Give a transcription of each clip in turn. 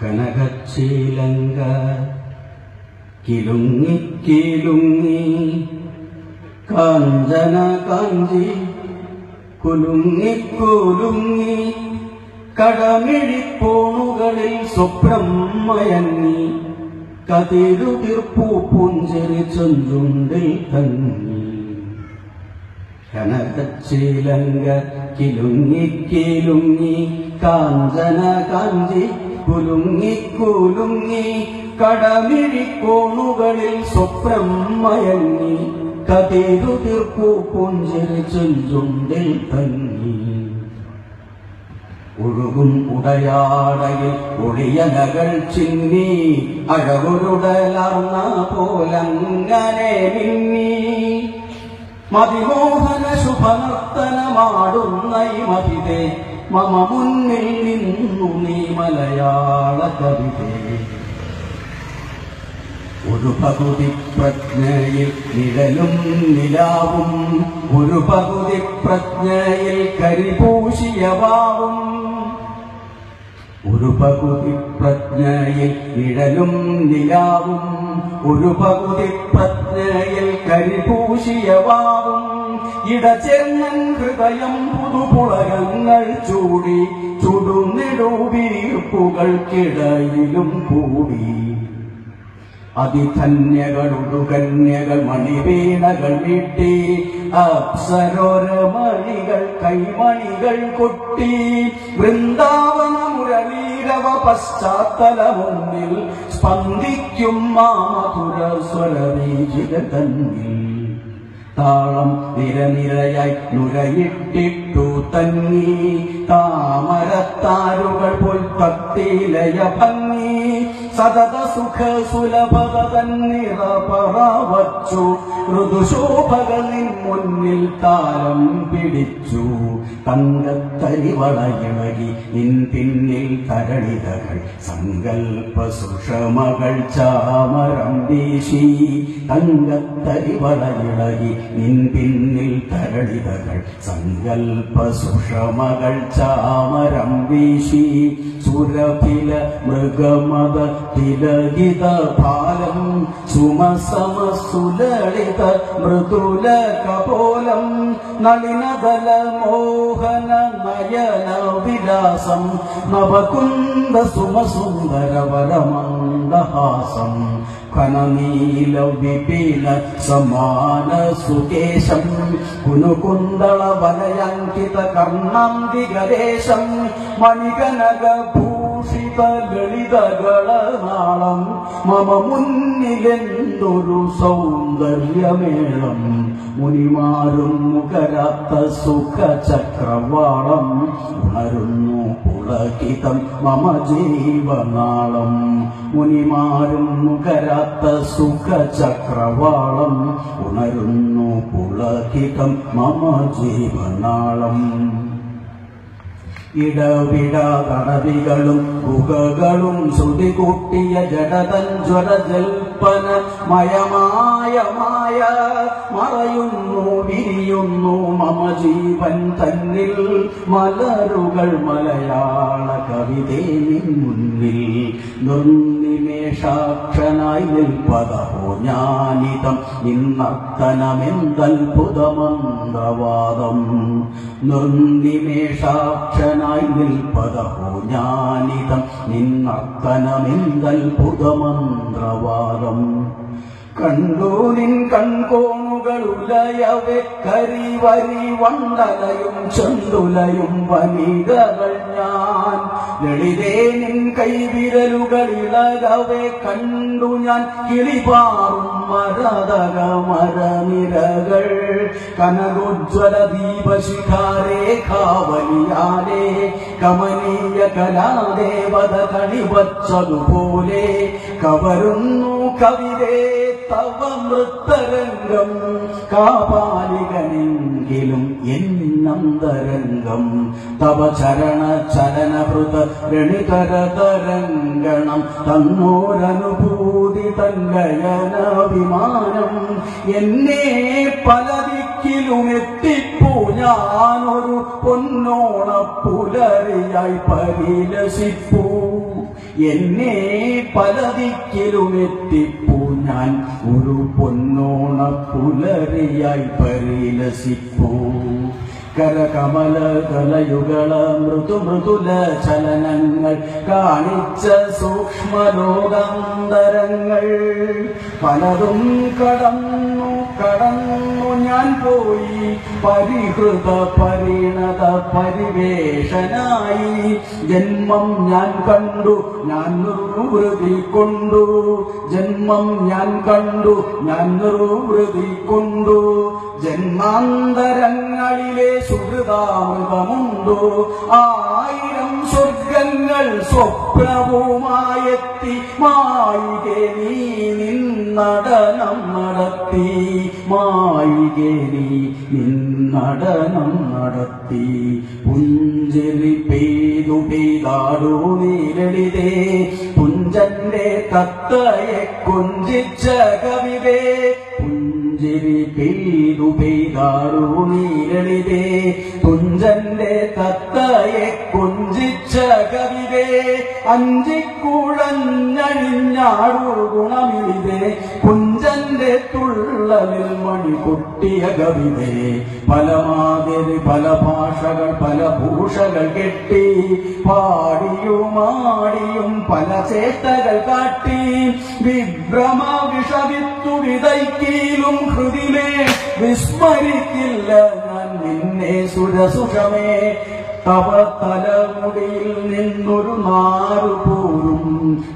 കനകച്ചീലങ്ക കിലുങ്ങി കിലുങ്ങി കാഞ്ചന കാഞ്ചി കുലുങ്ങി കുലുങ്ങി കടമിഴിപ്പോണുകളിൽ സ്വപ്നം മയങ്ങി കതിരു തീർപ്പു പുഞ്ചിരി ചൊഞ്ചുണ്ടിൽ തങ്ങി. കനകച്ചീലങ്ക കിലുങ്ങി കിലുങ്ങി കാഞ്ചന കാഞ്ചി കുലുങ്ങി കുലുങ്ങി കടമിഴിക്കോണുകളിൽ സ്വപ്നം മയങ്ങി. കതിരു തീർപ്പു പുഞ്ചിരി ചുഞ്ചുണ്ടിൽ തങ്ങി. ഒഴുകും ഉടയാടയിൽ ഒളിയനകൾ ചിന്നി അഴകുരുടലർന്ന പോലങ്ങനെ മിന്നി മതിമോഹന ശുഭനർത്തനമാടുന്ന മതിതെ മമ മുന്നിൽ നിന്നു നീ മലയാള കവിതേ. ഒരു പകുതി പ്രജ്ഞയിൽ നിഴലും നിലാവും ഒരു പകുതി പ്രജ്ഞയിൽ കരിപൂശിയ വാവും ഒരു പകുതി പ്രജ്ഞയിൽ നിഴലും നിലാവും ഒരു പകുതി പ്രജ്ഞയിൽ കരിപൂശിയ വാവും ഇടചെന്നൻ ഹൃദയം പുതുപുളകങ്ങൾ ചൂടി ചുടുനെടുവീർപ്പുകൾക്കിടയിലും കൂടി. അതിധന്യകളുടു കന്യകൾ മണിവീണകൾ വീട്ടി അപ്സരോര മണികൾ കൈമണികൾ കൊട്ടി വൃന്ദാവന മുരളീരവ പശ്ചാത്തല മുന്നിൽ സ്പന്ദിക്കും മാമധുര തന്നിൽ. താളം നിരനിരയായി നുരയിട്ടിട്ടു തങ്ങി താമരത്താരുകൾ പോൽ തത്തിലയ ഭംഗി സതത സുഖ സുലഭത തന്നിറ പറവച്ചു മുന്നിൽ താരം പിടിച്ചു. തങ്കത്തരിവളയിളകി നിൻ പിന്നിൽ തരളിതകൾ സങ്കൽപ്പ സുഷമകൾ ചാമരം വീശി. തങ്കത്തരിവളയിളകി നിൻ പിന്നിൽ തരളിതകൾ സങ്കൽപ്പ സുഷമകൾ ചാമരം വീശി. സുരഭില മൃഗമത തിലകിത ഭാരം സുമസമ സുലളിത മൃദുല കപോലം നളിനദല മോഹന നയന വിലാസം നവകുന്ദ സുമസുന്ദര വരമന്ദഹാസം കനനീല വിപീല സമാന സുകേശം കുനുകുന്തള വലയങ്കിത കർണാന്തികദേശം മണികനക ഭൂഷിത ലളിതകളനാളം മമ മുന്നിലെന്തൊരു സൗന്ദര്യമേളം. മുനിമാരും മുഖരാത്ത സുഖചക്രവാളം ഉണരുന്നു പുളകിതം മമ ജീവനാളം. മുനിമാരും മുഖരാത്ത സുഖചക്രവാളം ഉണരുന്നു പുളകിതം മമ ജീവനാളം. ഇടവിടാതടവികളും ഗുഹകളും ശ്രുതി കൂട്ടിയ ജഡതഞ്ജ്വര ജൽപ്പന മയമായ മായ മറയുന്നു വിരിയുന്നു മമ ജീവൻ തന്നിൽ. മലരുകൾ മലയാള കവിതേ നിൻ മുന്നിൽ. നിർനിമേഷാക്ഷനായി നിൽപ്പതോ ഞാനിതം. ഇന്നർത്തനമെന്തത്ഭുതമന്ത്രവാദം. നിർനിമേഷാക്ഷനായി നിൽപ്പതോ ഞാനിതം. നിന്നർത്തനമെന്തത്ഭുതമന്ത്രവാദം കൺകോണുകൾ കരി കരിവരി വണ്ടലയും ചന്തുലയും വനിതകൾ ഞാൻ. ലളിതേ നിൻ കൈവിരലുകൾ ഇളകവെ കണ്ടു ഞാൻ കിളിപാറും മരതക മരനിരകൾ. കനകോജ്വല ദീപശിഖാരേഖാവലിയാലേ കമനീയ കലാദേവത കണിവച്ചതുപോലെ കവരുന്നു കവിതേ തവ കാപാലികനെങ്കിലും എന്നന്തരംഗം തവ ചരണ ചലനഭൃത ഗണിതരതരംഗണം തന്നോരനുഭൂതി തങ്കയനഭിമാനം എന്നെ പല ദിക്കിലും എത്തിപ്പൂ ഞാനൊരു പൊന്നോണ പുലരിയായി പരിലസിപ്പൂ. എന്നെ പല ദിക്കിലുമെത്തിപ്പൂ ഞാൻ ഒരു പൊന്നോണ പുലരിയായി പരിലസിപ്പൂ. കരകമല കലയുകള മൃദു മൃദുല ചലനങ്ങൾ കാണിച്ച സൂക്ഷ്മലോകാന്തരങ്ങൾ. പലതും കടന്നു കടന്നു ഞാൻ പോയി പരിഹൃത പരിണത പരിവേഷനായി. ജന്മം ഞാൻ കണ്ടു ഞാൻ നിർവൃതി കൊണ്ടു. ജന്മം ഞാൻ കണ്ടു ഞാൻ നിർവൃതി കൊണ്ടു. ജന്മാന്തരങ്ങളിലെ സുഹൃതാമൃതമുണ്ടോ. ആയിരം സ്വർഗങ്ങൾ സ്വപ്നവുമായെത്തി മായികെ നീ നിന്നടനം നടത്തി മായികെ നീ നിന്നടനം നടത്തി. പുഞ്ചിരി പെയ്തു പെയ്താടു നീരളിതേ പുഞ്ചന്റെ തത്തയെ കൊഞ്ചിച്ച കവിതേ പുഞ്ചിരി പെയ്തു പെയ്താറുണീരളിതേ തുഞ്ചന്റെ തത്തയെ കൊഞ്ചിച്ച കവിതേ. അഞ്ചിക്കുഴഞ്ഞഴിഞ്ഞാടു ഗുണമിതേ. കുഞ്ചന്റെ തുള്ളലിൽ മണി കൊട്ടിയ കവിതേ. പല മാതിരി പല ഭാഷകൾ പല ഭൂഷകൾ കെട്ടി പാടിയുമാടിയും പല ചേട്ടകൾ കാട്ടി. വിഭ്രമ വിഷവിത്തു വിതയ്ക്കീലും ഹൃദിമേ വിസ്മരിക്കില്ല ഞാൻ നിന്നെ സുരസുഷമേ. തവ തലമുടിയിൽ നിന്നൊരു നാറു പോരും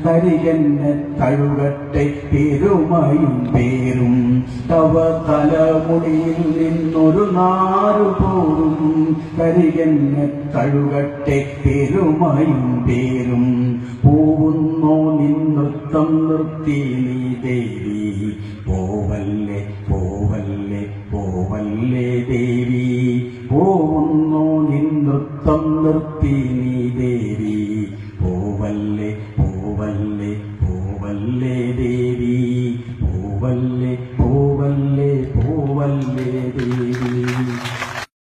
തരികന്നെ തഴുകട്ടെ പെരുമയും പേരും. തവ തലമുടിയിൽ നിന്നൊരു നാരു പോരും തരികന്നെ തഴുകട്ടെ പെരുമയും പേരും. പോകുന്നോ നിന്നൃത്തം നിർത്തി നീ ദേവി. പോവല്ലേ പോവല്ലേ പോവല്ലേ ദേവി. പോകുന്നോ നിന്നൃത്തം നിർത്തി നീ ദേവി. പോവല്ലേ